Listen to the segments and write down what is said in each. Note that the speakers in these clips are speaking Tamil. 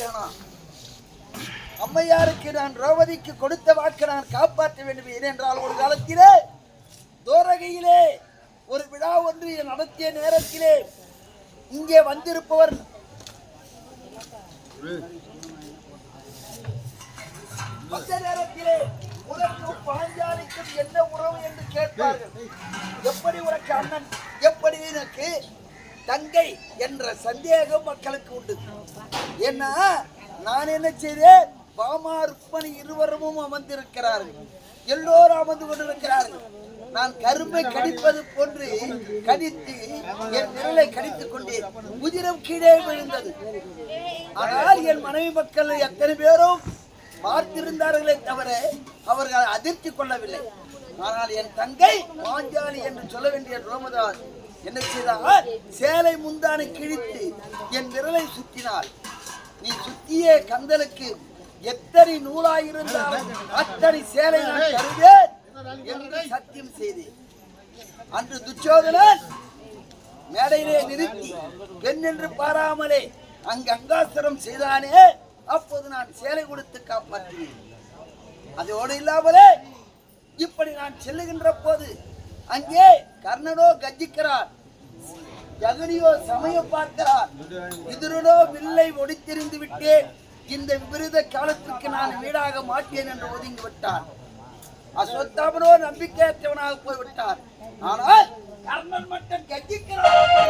மாட்டேனா அம்மையாருக்கு நான் திரௌபதிக்கு கொடுத்த வாக்கை நான் காப்பாற்ற வேண்டும். ஏனென்றால் ஒரு காலத்திலே தோரகையிலே ஒரு விழா ஒன்று நடத்திய நேரத்திலே இங்கே வந்திருப்பவர் அந்த நேரத்திலே உனக்கும் பாஞ்சாலிக்கும் என்ன உறவு என்று கேட்பார்கள். எப்படி உனக்கு அண்ணன்? எப்படி எனக்கு தங்கை என்ற சந்தேகம் மக்களுக்கு உண்டு. ஏன்னா நான் என்ன செய்தேன்? பாமா ருக்மணி இருவரும் அமர்ந்திருக்கிறார்கள். எல்லோரும் அமர்ந்து கொண்டிருக்கிறார்கள். நான் கரும்பை கடிப்பது போன்று கடித்து என் விரலை கடித்துக் கொண்டேன். உதிரம் கீழே விழுந்தது. ஆனால் என் மனைவி மக்கள் எத்தனை பேரும் பார்த்திருந்தார்களே தவிர அவர்கள் அதிர்ச்சி கொள்ளவில்லை. ஆனால் என் தங்கை பாஞ்சாலி என்று சொல்ல வேண்டிய ரோமதாஸ் என்ன செய்தால்? சேலை முந்தானை கிழித்து என் விரலை சுற்றினாள். நீ சுத்திய கந்தலுக்கு எத்தனை நூலாயிருந்தாலும் அத்தனை சேலை நான் தருவேன் என்று சத்தியம் செய்தேன். அன்று துச்சோதனன் மேடையிலே நிறுத்தி பெண் என்று பாராமலே அங்கு அங்காசரம் செய்தானே அப்போது நான் சேலை கொடுத்து காப்பாற்றினேன். அதோடு இல்லாமலே இப்படி நான் செல்லுகின்ற போது அங்கே கர்ணனோ கஜிக்கிறார். ஜகனியோ சமய பார்க்கிறார். விதுரனோ வில்லை ஒடித்திருந்து விட்டேன் இந்த விபரீத காலத்திற்கு நான் வீடாக மாட்டேன் என்று ஒதுங்கி விட்டார். அஸ்வத்தாமனோ நம்பிக்கையற்றவனாக போய்விட்டார். ஆனால் கர்ணன் மட்டும் கஜிக்கிறார்.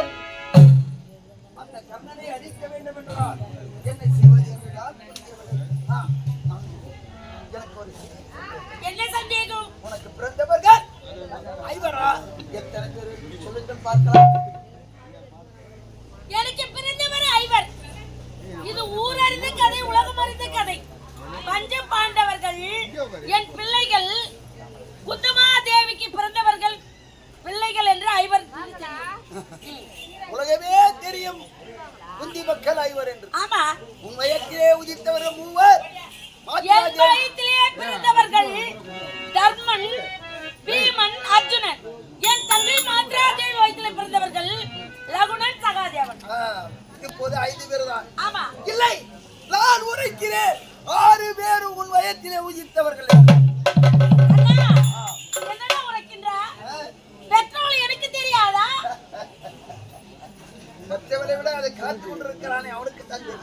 பார்க்கலாம். எனக்கு பிறந்தவர் ஐவர். இது ஊரறிந்த கதை உலகம் அறிந்த கதை. பஞ்ச பாண்டவர்கள் என் பிள்ளைகள் குந்தமா தேவிக்கு பிறந்தவர்கள் பிள்ளைகள் என்று ஐவர் உலகமே தெரியும் குந்தி மக்கள் ஐவர் என்று. ஆமா. உன் வயத்திலே உதித்தவர்கள் மூவர் இப்போது ஐந்து பேர் தான் இல்லை நான் உரைக்கிறேன். ஆறு பேர் உன் வயத்திலே தெரியாதா? மற்றவரை விட அதை காத்து கொண்டிருக்கிறானே அவனுக்கு தந்து